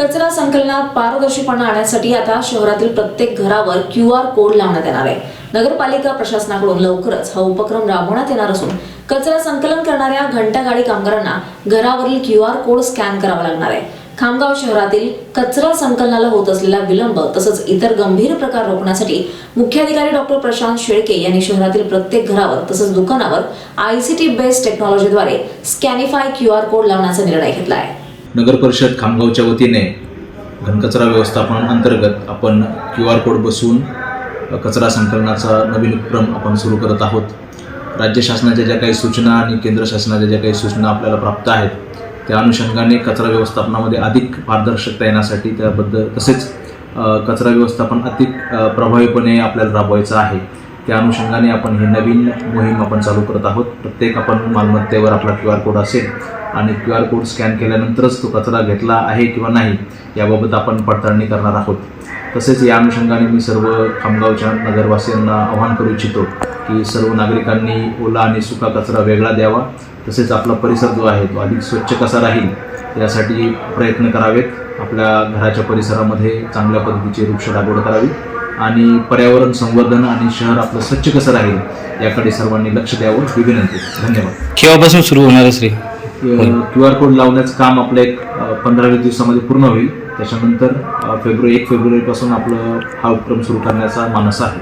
कचरा संकलनात पारदर्शीपणा आणण्यासाठी आता शहरातील प्रत्येक घरावर क्यू आर कोड लावण्यात येणार आहे. नगरपालिका प्रशासनाकडून लवकरच हा उपक्रम राबवण्यात येणार असून कचरा संकलन करणाऱ्या घंटागाडी कामगारांना घरावरील क्यू आर कोड स्कॅन करावा लागणार आहे. खामगाव शहरातील कचरा संकलनाला होत असलेला विलंब तसंच इतर गंभीर प्रकार रोखण्यासाठी मुख्याधिकारी डॉक्टर प्रशांत शेळके यांनी शहरातील प्रत्येक घरावर तसंच दुकानावर आयसीटी बेस्ड टेक्नॉलॉजीद्वारे स्कॅनिफाय क्यू आर कोड लावण्याचा निर्णय घेतला आहे. नगर परिषद खामगावच्या वतीने घनकचरा व्यवस्थापन अंतर्गत आपण क्यू आर कोड बसवून कचरा संकलनाचा नवीन उपक्रम आपण सुरू करत आहोत. राज्य शासनाच्या ज्या काही सूचना आणि केंद्र शासनाच्या ज्या काही सूचना आपल्याला प्राप्त आहेत त्या अनुषंगाने कचरा व्यवस्थापनामध्ये अधिक पारदर्शकता येण्यासाठी त्याबद्दल तसेच कचरा व्यवस्थापन अधिक प्रभावीपणे आपल्याला राबवायचं आहे. त्या अनुषंगाने आपण ही नवीन मोहीम आपण चालू करत आहोत. प्रत्येक आपण मालमत्तेवर आपला क्यू आर कोड असेल आणि क्यू आर कोड स्कॅन केल्यानंतरच तो कचरा घेतला आहे किंवा नाही याबाबत आपण पडताळणी करणार आहोत. तसेच या अनुषंगाने मी सर्व खामगावच्या नगरवासियांना आवाहन करू इच्छितो की सर्व नागरिकांनी ओला आणि सुका कचरा वेगळा द्यावा. तसेच आपला परिसर जो आहे तो अधिक स्वच्छ कसा राहील यासाठी प्रयत्न करावेत. आपल्या घराच्या परिसरामध्ये चांगल्या पद्धतीची वृक्ष लागवड करावी. आणि पर्यावरण संवर्धन आणि शहर आपलं स्वच्छ कसं राहील याकडे सर्वांनी लक्ष द्यावं. ही विनंती धन्यवाद. केव्हापासून सुरू होणार श्री? क्यू आर कोड लावण्याचं काम आपलं एक पंधरा वीस दिवसामध्ये पूर्ण होईल. त्याच्यानंतर फेब्रुवारी एक फेब्रुवारीपासून आपलं हा उपक्रम सुरू करण्याचा मानस आहे.